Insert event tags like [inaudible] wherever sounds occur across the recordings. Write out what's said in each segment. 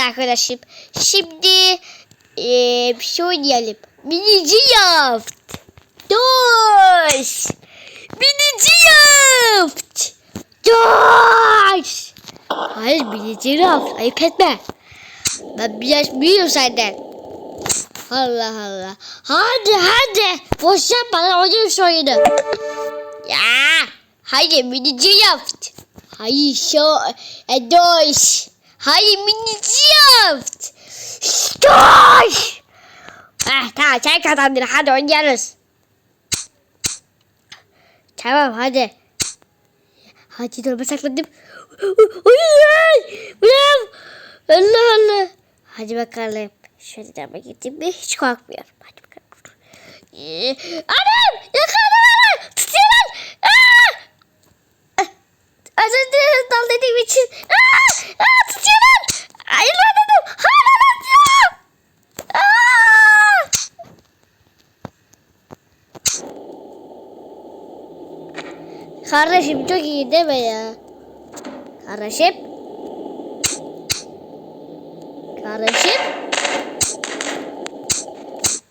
arkadaşım. Şimdi eee bir şey oynayalım. Minici yaft. Doş. Minici yaft. Doş. Hayır minici yaft. Ayıp etme. Ben biraz büyüğüm senden. Allah Allah. Hadi hadi. Boş yapma lan oynayayım şu oyunu. Ya. Hadi minici yaft. Hayır şu e, doş. Hayır minici yaft. Doş. Ah tamam sen kazandın hadi oynarız. Tamam hadi. Hadi ben sakladım. Ulan! Allah Allah. Hadi bakalım. Şöyle de gittim mi hiç korkmuyorum. Hadi bakalım. Ee, Anam! Yakaladım! Tutuyorlar! Aa! Ah! Az önce dal dediğim için. Aa! Aa! Tutuyorlar! Hayır lan dedim. Hayır lan ya! Aa! Kardeşim çok iyi deme ya. Kardeşim. Kardeşim.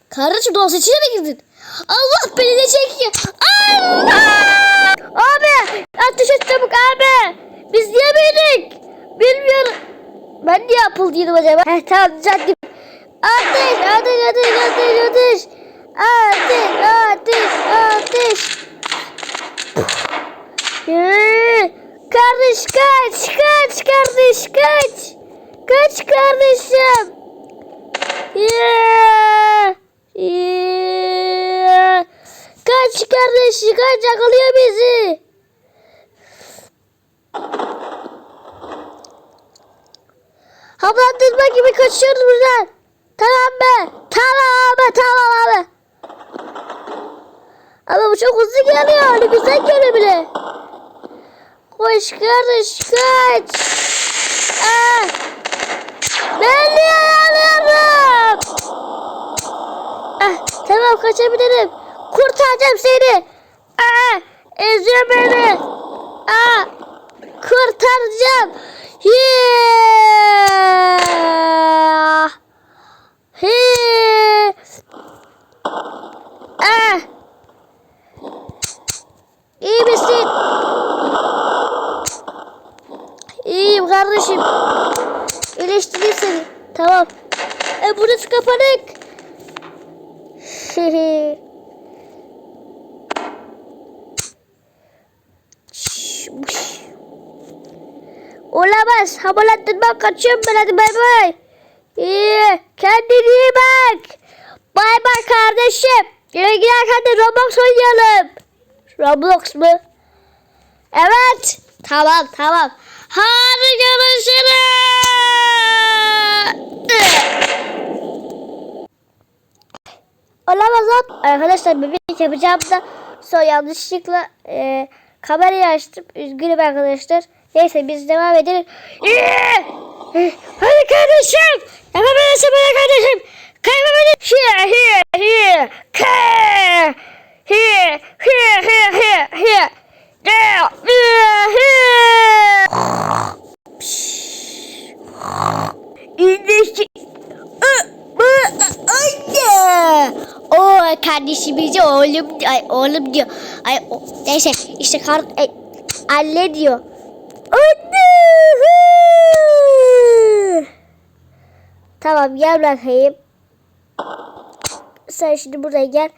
Kardeşim doğası içine mi girdin? Allah beni de çekiyor. Allah! Abi ateş et çabuk abi. Biz niye büyüdük? Bilmiyorum. Ben niye yapıldıydım acaba? Heh tamam düzelttim. Ateş ateş ateş ateş ateş. Ateş ateş ateş. Kardeş kaç kaç kardeş kaç. Kaç kardeşim. Yeah. Yeah. Kaç kardeşi kaç yakalıyor bizi. Havalandırma gibi kaçıyoruz buradan. Tamam be. Tamam abi tamam abi. Ama bu çok hızlı geliyor. Hani güzel geliyor bile. Koş kardeş kaç. Ah. Ben niye yanıyorum? Ah, tamam kaçabilirim. Kurtaracağım seni. Ah, eziyor beni. Ah, kurtaracağım. Yeah. Yeah. Ah. İyi misin? İyiyim kardeşim. İyileştireyim seni. Tamam. E burası kapanık. Olamaz. Havalandırma kaçıyorum ben hadi bay bay. İyi. Kendine iyi bak. Bay bay kardeşim. Eve giderken de Roblox oynayalım. Roblox mu? Evet. Tamam tamam. Hadi görüşürüz. Olamaz lan. Arkadaşlar bebek yapacağım da sonra yanlışlıkla e, kamerayı açtım. Üzgünüm arkadaşlar. Neyse biz devam edelim. Hadi kardeşim. Yapabilirsin bana kardeşim. Kaybabilirsin. Here, here, here. Here, here, here, here, here, here. There, here, here. İyileşti. Anne. O kardeşimizi oğlum ay oğlum diyor. Ay o, neyse işte kar ay, anne diyor. Tamam gel bakayım. Sen şimdi buraya gel.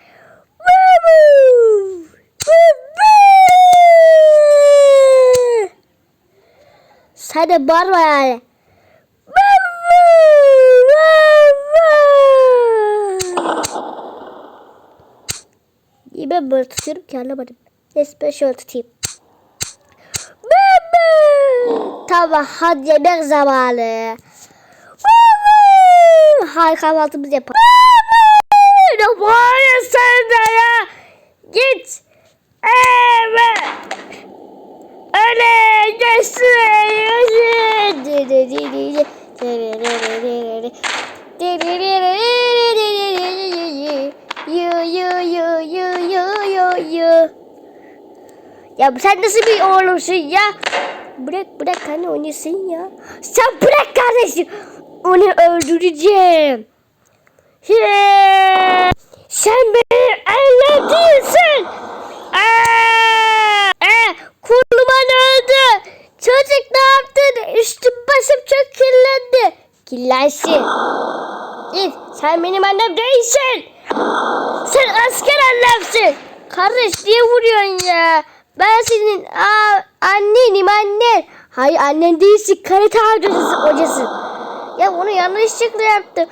Sen de bağırma yani. İyi ben böyle tutuyorum ki anlamadım. Neyse ben şöyle tutayım. Tamam hadi yemek zamanı. Hadi kahvaltımızı yapalım. Ne var ya sende ya? Git. Evet. Öyle Ya sen nasıl bir oğlumsun ya? Bırak bırak hani oynasın ya. Sen bırak kardeşim. Onu öldüreceğim. Yeah! Sen annem değilsin. Aa! Aa! Kurban öldü. Çocuk ne yaptın? Üstüm başım çok kirlendi. Kirlensin. Git sen benim annem değilsin. Sen asker annemsin. Kardeş niye vuruyorsun ya? Ben senin aa, annenim annen. Hayır annen değilsin. Karate hocası, hocasın. Ya onu yanlışlıkla yaptım.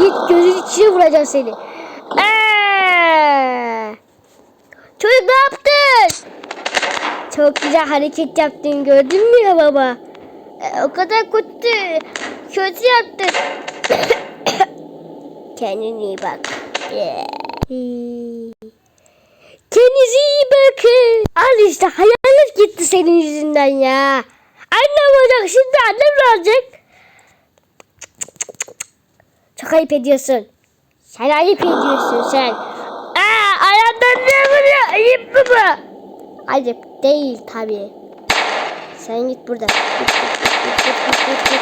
Git gözün içine vuracağım seni. Aa! Çocuk ne yaptın? Çok güzel hareket yaptın gördün mü ya baba? E, o kadar kötü. Kötü yaptın. [coughs] Kendine iyi bak. Kendinize iyi bakın. Al işte hayalet gitti senin yüzünden ya. Annem olacak şimdi annem ne olacak? Çok ayıp ediyorsun. Sen ayıp ediyorsun sen. Aa, ayağından ne vuruyor? Ayıp mı bu? Ayıp değil tabii. Sen git git, git.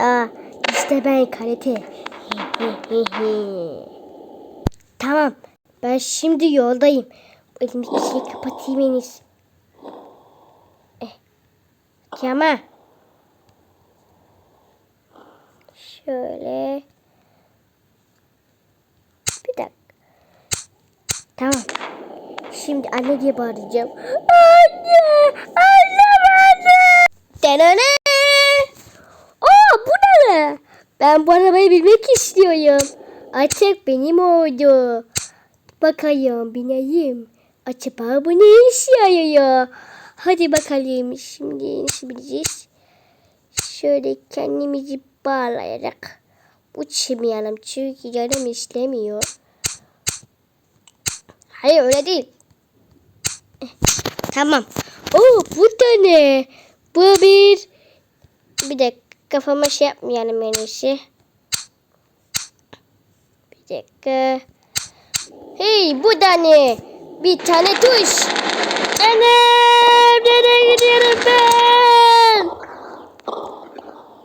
Aa, işte ben karate. tamam. Ben şimdi yoldayım. Elimdeki şeyi kapatayım en iyisi. Eh. Kemal. Şöyle. Bir dakika. Tamam. Şimdi anne diye bağıracağım. Anne! Anne anne! Denene! Aa bu ne? Ben bu arabayı bilmek istiyorum. Artık benim oldu. Bakayım bineyim. Acaba bu ne işe yarıyor? Hadi bakalım şimdi nasıl bileceğiz? Şöyle kendimizi bağlayarak uçmayalım çünkü canım istemiyor. Hayır öyle değil. Eh, Tamam. Oo bu da ne? Bu bir bir dakika kafama şey yapmayalım en iyisi. Bir dakika. Hey bu da ne? Bir tane tuş. Anam nereye gidiyorum ben?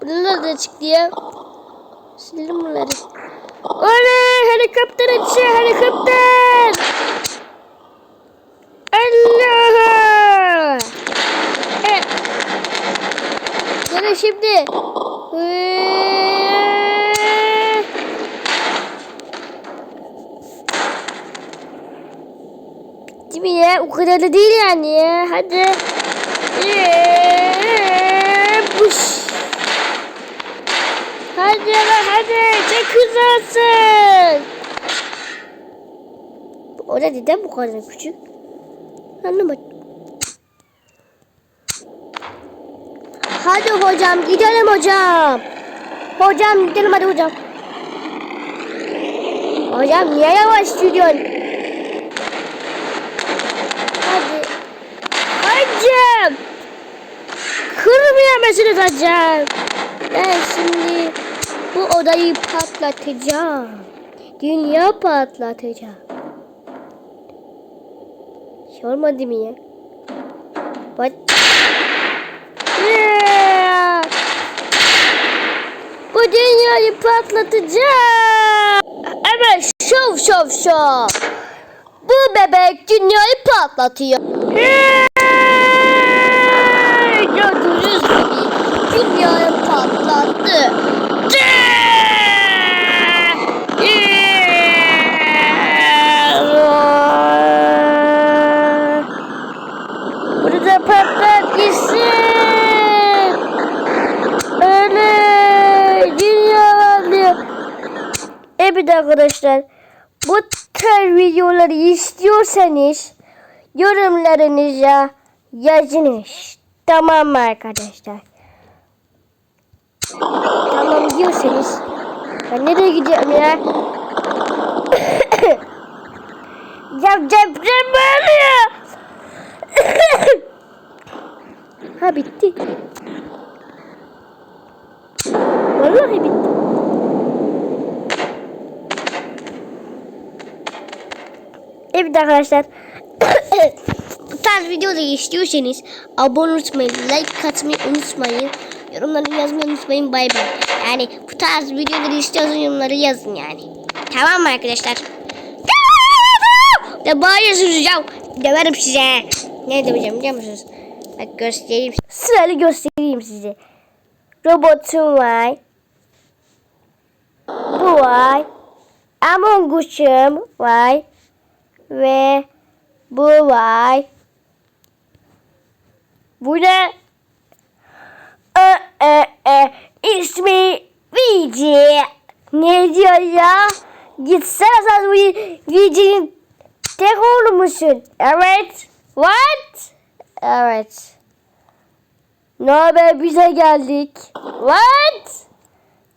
Bunlar da çıktı ya. Sildim bunları. Oley helikopter uçuyor helikopter. Allah! Evet. Gene şimdi. Bitti mi ya? O kadar da değil yani ya. Hadi. Ee, Hadi lan hadi. Çok güzelsin. O da neden bu kadar küçük? Anlamadım. Hadi hocam gidelim hocam. Hocam gidelim hadi hocam. Hocam niye yavaş gidiyorsun? Hadi. Hocam. Kırmıyor musunuz hocam? Ben şimdi bu odayı patlatacağım. Dünya patlatacağım. Şey olmadı mı ya? Yeah! Bu dünyayı patlatacağım. Evet, şov şov şov. Bu bebek dünyayı patlatıyor. Gördüğünüz gibi dünyayı patlattı. Yeah! Burada patlat gitsin. Öyle dünya alıyor. Evet arkadaşlar. Bu tür videoları istiyorsanız yorumlarınıza yazınız. Tamam mı arkadaşlar? Tamam diyorsanız ben nereye gidiyorum ya? [coughs] ya deprem mi oluyor? [coughs] ha bitti. Vallahi bitti. Evet arkadaşlar. [coughs] Bu tarz videoları istiyorsanız abone olmayı, like atmayı unutmayın. Yorumları yazmayı unutmayın bay bay. Yani bu tarz videoları istiyorsanız yorumları yazın yani. Tamam mı arkadaşlar? De bağırıyor süreceğim. Döverim size. Ne döveceğim biliyor musunuz? Bak göstereyim. Sırayla göstereyim size. Robotum var. Bu var. Among Us'um var. Ve bu var. Bu ne? E, e, e, ismi Vici. Ne diyor ya? Gitsene sen bu Vici'nin tek oğlu musun? Evet. What? Evet. Ne haber bize geldik. What?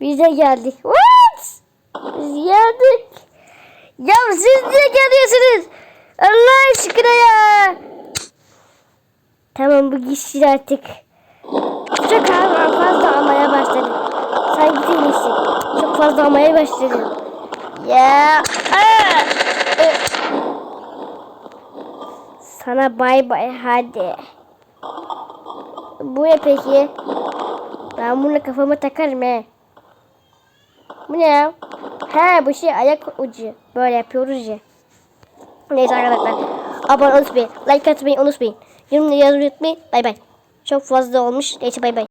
Bize geldik. What? Biz geldik. Ya siz niye geliyorsunuz? Allah aşkına ya. Tamam bu gitsin artık. Çok fazla almaya başladı. Sanki tenisi. Çok fazla almaya başladı. Ya. Sana bay bay hadi. Bu ne peki? Ben bunu kafama takarım he. Bu ne ya? He bu şey ayak ucu. Böyle yapıyoruz ya. Neyse arkadaşlar. Abone olmayı, like atmayı unutmayın. Yorumları yazmayı unutmayın. Bay bay. Çok fazla olmuş. Neyse bay bay.